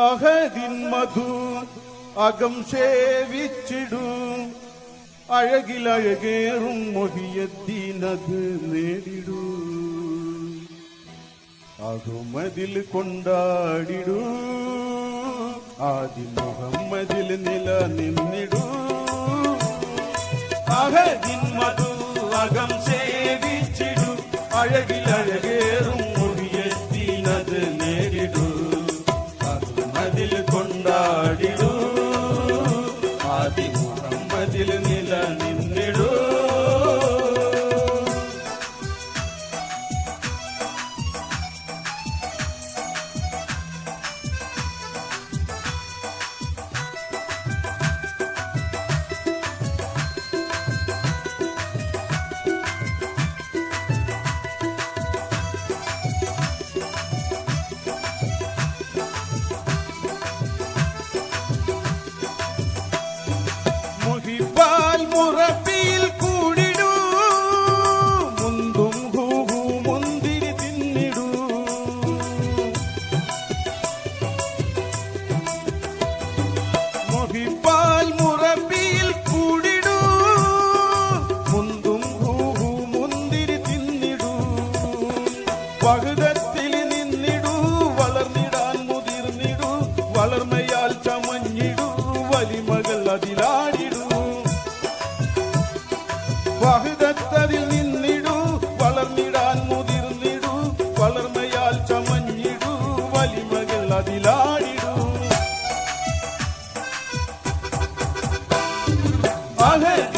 അഹദിൻ മധു അകം സേവിച്ചിടും. അഴകിലഴകേറും മൊഹിയദ്ദീനത് നേടിടൂ. അഹുമതിൽ കൊണ്ടാടിടൂ. ആദി മുഹമ്മതിൽ നില നിന്നിടൂ അഹദിൻ മധു അകം സേവിച്ചിടൂ. അഴകിലഴകേറും ¡Alima, que la del área! ¡Vale!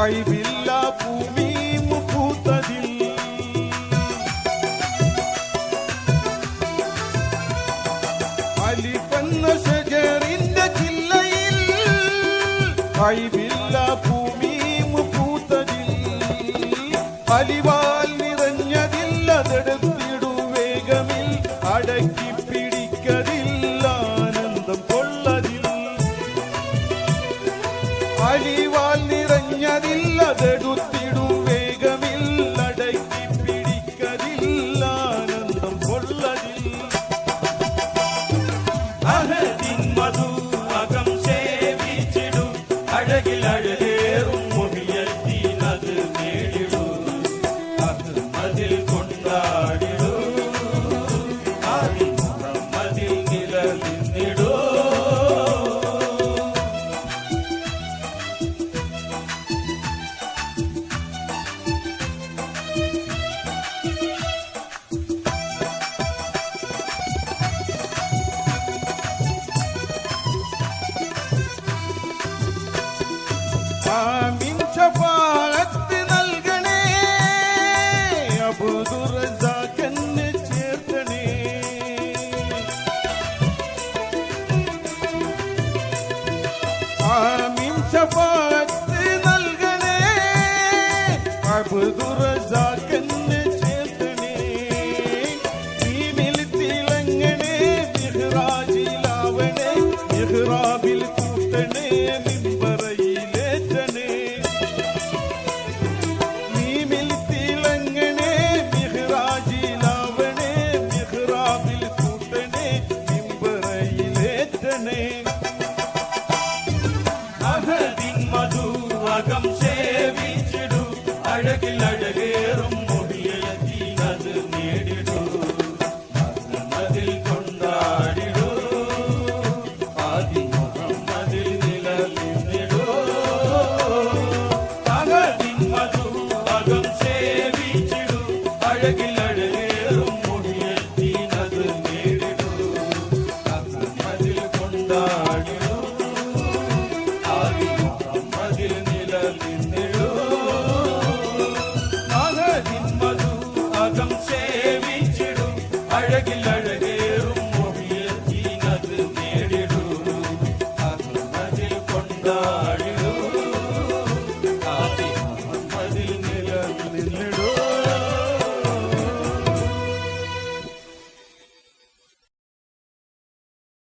ಆಯ್ಬಿಲ್ಲ ಭೂಮಿ ಮುಪ್ಪುತ್ತದಿಲ್ಲ അലിപ്പന്ന ഷജറിന്റെ ജില്ലയിൽ കഴിവില്ല ഭൂമിയും പൂത്തതിൽ അലിവാൽ നിറഞ്ഞതില്ലതെടുത്തിടു വേഗമിൽ അടക്കിപ്പിടി நடுதேரும் من شفاعة نلغني عبد الرحمن அழகில்லை